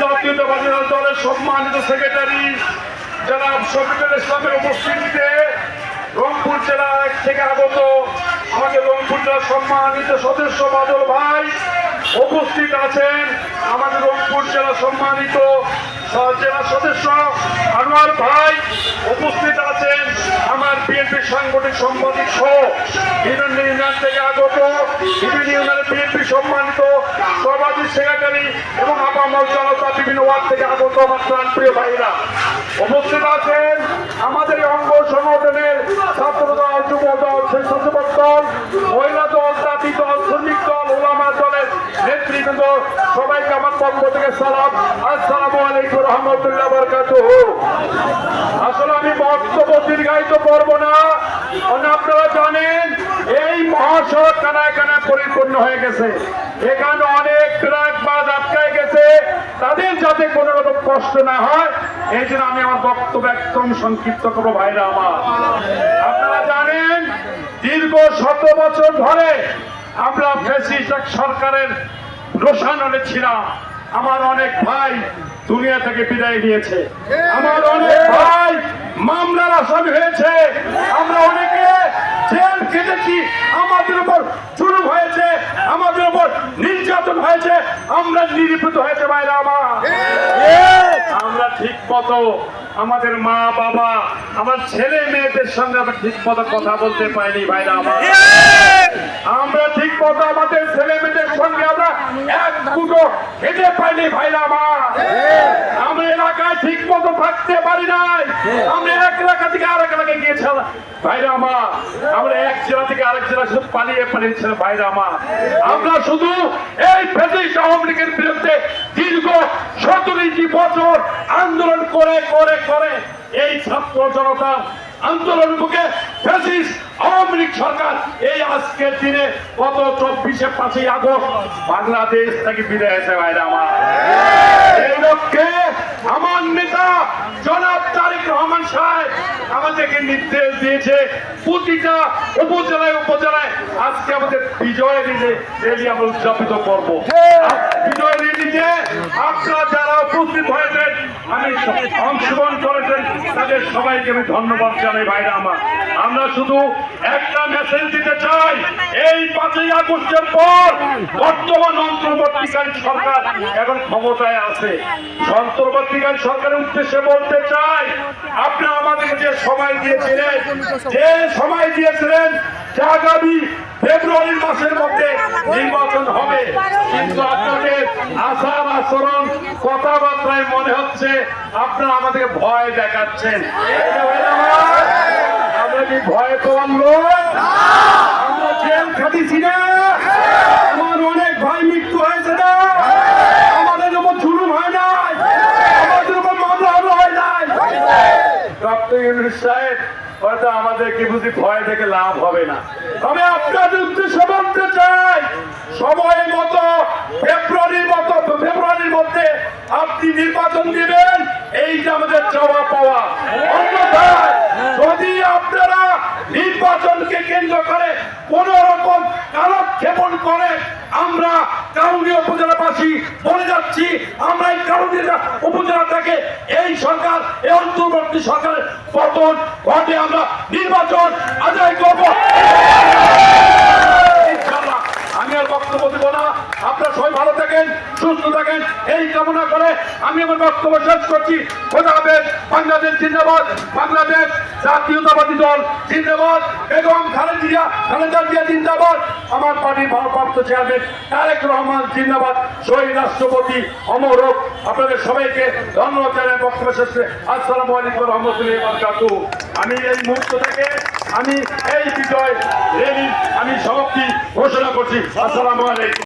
জাতীয়তাবাদী দলের সম্মানিত সেক্রেটারি জনাব শফিকুল ইসলামের উপস্থিতিতে রংপুর জেলা থেকে আগত আমাদের রংপুর জেলার সম্মানিত সদস্য বাদল ভাই উপস্থিত আছেন। আমাদের রংপুর জেলা সম্মানিত জেলা সদস্য আনোয়ার ভাই উপস্থিত আছেন। আমার বিএনপি সাংগঠনিক সম্পাদক সহ। বিভিন্ন ইউনিয়ন থেকে আগত বিভিন্ন ইউনিয়নের বিএনপি সম্মানিত সেক্রেটারি এবং আপামর জনতা বিভিন্ন ওয়ার্ড থেকে আগত আমার প্রাণপ্রিয় ভাইরা উপস্থিত আছেন আমাদের অঙ্গ সংগঠনের ছাত্র দল যুব দল স্বেচ্ছাসেবক দল মহিলা দল, জাতি দল, শ্রমিক দল, ওলামা দলের নেতৃবৃন্দ, সবাইকে আমার পক্ষ থেকে সালাম। আসসালামু আলাইকুম রহমতুল্লাহ বরকাতুহ। আসলে আমি বক্তব্য দীর্ঘায়িত করব না। আপনারা জানেন, এই মহাসড়ক কানায় কানায় পরিপূর্ণ হয়ে গেছে। এখানে অনেক বাস আটকায় গেছে। তাদের যাতে কোনো রকম কষ্ট না হয়, এই জন্য আমি আমার বক্তব্য একদম সংক্ষিপ্ত করব, ভাইরা আমার। আপনারা জানেন, দীর্ঘ শত বছর ধরে আমরা ফেসিস্ট এক সরকারের রোশানলে ছিলাম। আমার অনেক ভাই দুনিয়া থেকে বিদায় নিয়েছে। আমার অনেক ভাই মামলার আসামি হয়েছে। আমরা অনেকে জেল কেটেছি আমাদের উপর শুরু হয়েছে আমাদের উপর নির্যাতন হয়েছে আমরা নিরীপিত হয়েছে বাইরে আমার। আমরা ঠিক মতো আমাদের মা বাবা আমার ছেলে মেয়েদের সঙ্গে আমরা ঠিক মতো কথা বলতে পারিনি ভাইরা আমার। আমরা ঠিক মতো আমাদের ছেলে মেয়েদের সঙ্গে আমরা এক দুটো খেতে পারিনি ভাইরা আমার। আমরা এলাকায় ঠিক মতো থাকতে পারি নাই। আমরা এক এলাকা থেকে আর আন্দোলন করে করে করে এই ছাত্র জনতা আন্দোলন বুকে আওয়ামী লীগ সরকার এই আজকের দিনে গত চব্বিশে পাঁচই আগস্ট বাংলাদেশ থেকে বিদায় হয়েছে ভাইরা আমার আমার নেতা জনাব নির্দেশ দিয়েছে প্রতিটা উপজেলায় উপজেলায়। আজকে আমাদের বিজয় রেলি আমরা উদযাপিত করব। বিজয় রেলিতে আপনারা যারা উপস্থিত হয়েছেন আমি অংশগ্রহণ করেছেন তাদের সবাইকে আমি ধন্যবাদ জানাই ভাইরা আমার। আমরা শুধু একটা মেসেজ দিতে চাই এই পাঁচই আগস্টের পর বর্তমান অন্তর্বর্তীকালীন সরকার এখন ক্ষমতায় আছে। অন্তর্বর্তীকালীন সরকারের উদ্দেশ্যে বলতে চাই আপনি আমাদেরকে যে সময় দিয়েছিলেন, যে সময় দিয়েছিলেন, যে আগামী ফেব্রুয়ারি মাসের মধ্যে নির্বাচন হবে। কিন্তু আপনাদের আচার আচরণ, কথাবার্তায় মনে হচ্ছে আপনারা আমাদেরকে ভয় দেখাচ্ছেন। আমরা কি ভয় পাওয়ার লোক? আমরা জেল খাটিছি না? আমার অনেক ভাই মৃত্যু হয়েছে না আমাদের উপর জুলুম হয় নাই আমাদের উপর মামলা হলো হয় নাই ডক্টর সাহেব, হয়তো আমাদেরকে বুঝি ভয় থেকে লাভ হবে না। তবে আপনাদের উদ্দেশ্যে বলতে চাই। সময় মতো, ফেব্রুয়ারির মতো, ফেব্রুয়ারির মধ্যে আপনি নির্বাচন দিবেন এইটা আমাদের চাওয়া পাওয়া। অন্যথায় যদি আপনারা নির্বাচনকে কেন্দ্র করে কোন রকম কালক্ষেপণ করে আমরা কাউনিয়া উপজেলাবাসী, বলে যাচ্ছি, আমরা এই কাউনিয়া উপজেলাটাকে এই সরকার, এই অন্তর্বর্তী সরকারের পতন ঘটে আমরা নির্বাচন আদায় আমি আর বক্তব্য দেবো না। আপনারা সবাই ভালো থাকেন, সুস্থ থাকেন। এই কামনা করে আমি আমার বক্তব্য শেষ করছি। খোদা বাংলাদেশ জিন্দাবাদ, বাংলাদেশ জাতীয়তাবাদী দল জিন্দাবাদ। বেগম খালেদিয়া খালেদা জিয়া জিন্দাবাদ। আমার পার্টির ভারপ্রাপ্ত চেয়ারম্যান তারেক রহমান জিন্দাবাদ। শহীদ রাষ্ট্রপতি অমর হোক আপনাদের সবাইকে ধন্যবাদ জানাই বক্তব্য শেষে আসসালামু আলাইকুম রহমতুল্লাহ আমি এই মুহূর্ত থেকে আমি এই বিজয় আমি সমাপ্তি ঘোষণা করছি। আসসালামু আলাইকুম।